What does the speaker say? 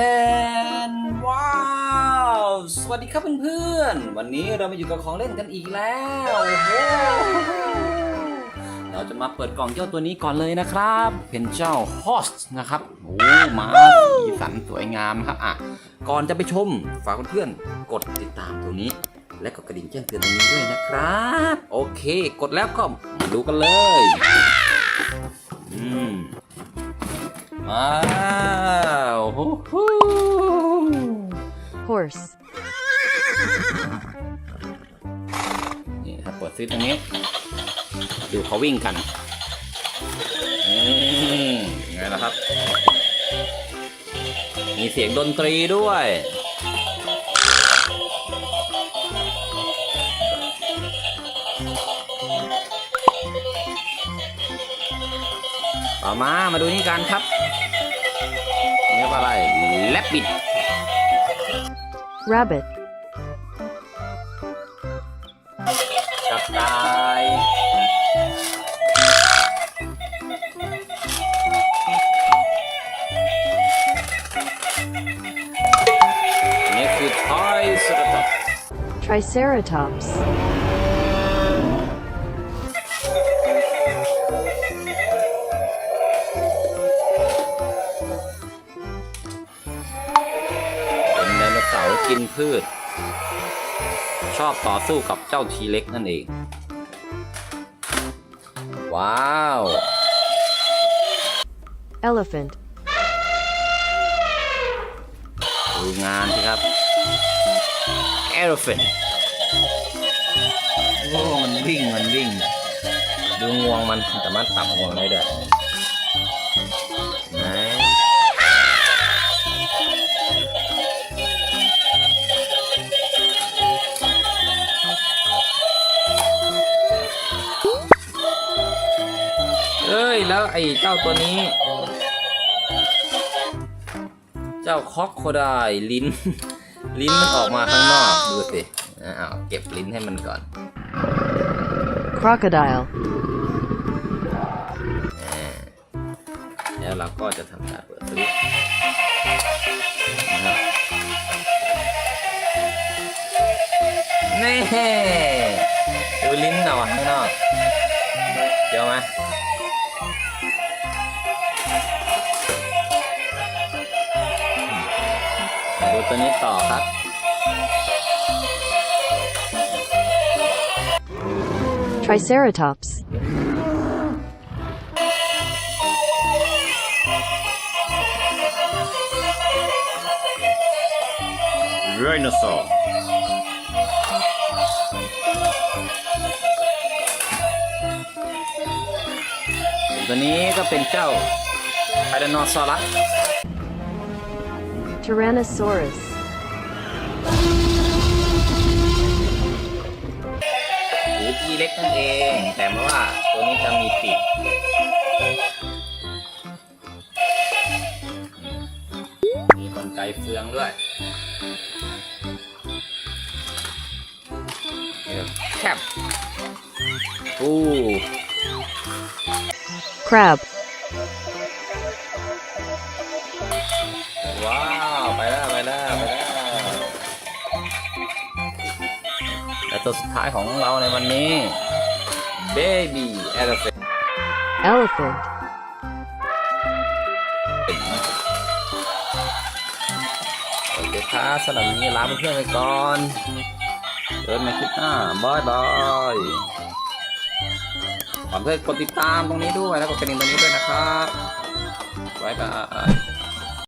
ดนว้าว สวัสดีครับเพื่อนๆ วันนี้เรามาอยู่กับของเล่นกันอีกแล้วโอ้โหเราจะมาเปิดกล่องเจ้าตัวนี้ก่อนเลยนะครับ เป็นเจ้าฮอสนะครับโอ้มาสีสันสวยงามครับอะก่อนจะไปชมฝากเพื่อนๆกดติดตามตัวนี้ และกดกระดิ่งแจ้งเตือนตรงนี้ด้วยนะครับ โอเค กดแล้วก็มาดูกันเลยอืม ว้าวฮู้ฮู้ horse, นี่ถ้าเปิดซิตรงนี้ ดูเขาวิ่งกันนี่ไงล่ะครับ มีเสียงดนตรีด้วยต่อมา มาดูนี่กันครับเรียกว่าอะไรแลบบิด rabbit, กับตายอันนี้คือทอยสระต triceratops, กินพืช ชอบต่อสู้กับเจ้าทีเล็กนั่นเอง ว้าว elephant, ดูงานสิครับ elephant โอ้มันวิ่งมันวิ่ง ดูงวงมันสามารถตับงวงได้ด้วย เอ้ยแล้วไอ้เจ้าตัวนี้ เจ้าคอกโคไดลิ้น ลิ้นมันออกมาข้างนอกดูสิอ้าวเก็บลิ้นให้มันก่อน crocodile, แล้วเราก็จะทำการเปิดสวิตช์นะครับนี่ดูลิ้นออกมาข้างนอกเจียวไหมมา ตัวนี้ต่อครับ triceratops, ไรโนเสาร์ ตัวนี้ก็เป็นเจ้าไทแรนอซอรัส tyrannosaurus, หรือทีเล็กนั่นเอง แต่ว่าตัวนี้จะมีปีกมีกลไกเฟืองด้วยแคบอู้ crab, ตัวสุดท้ายของเราในวันนี้ Baby Elephant elephant, โอเคครับสำหรับวันนี้ลาเพื่อนๆไปก่อนเดินมาคลิปหน้าบายบายขอเพื่อนกดติดตามตรงนี้ด้วยแล้วกดกระดิ่งตรงนี้ด้วยนะครับบายบาย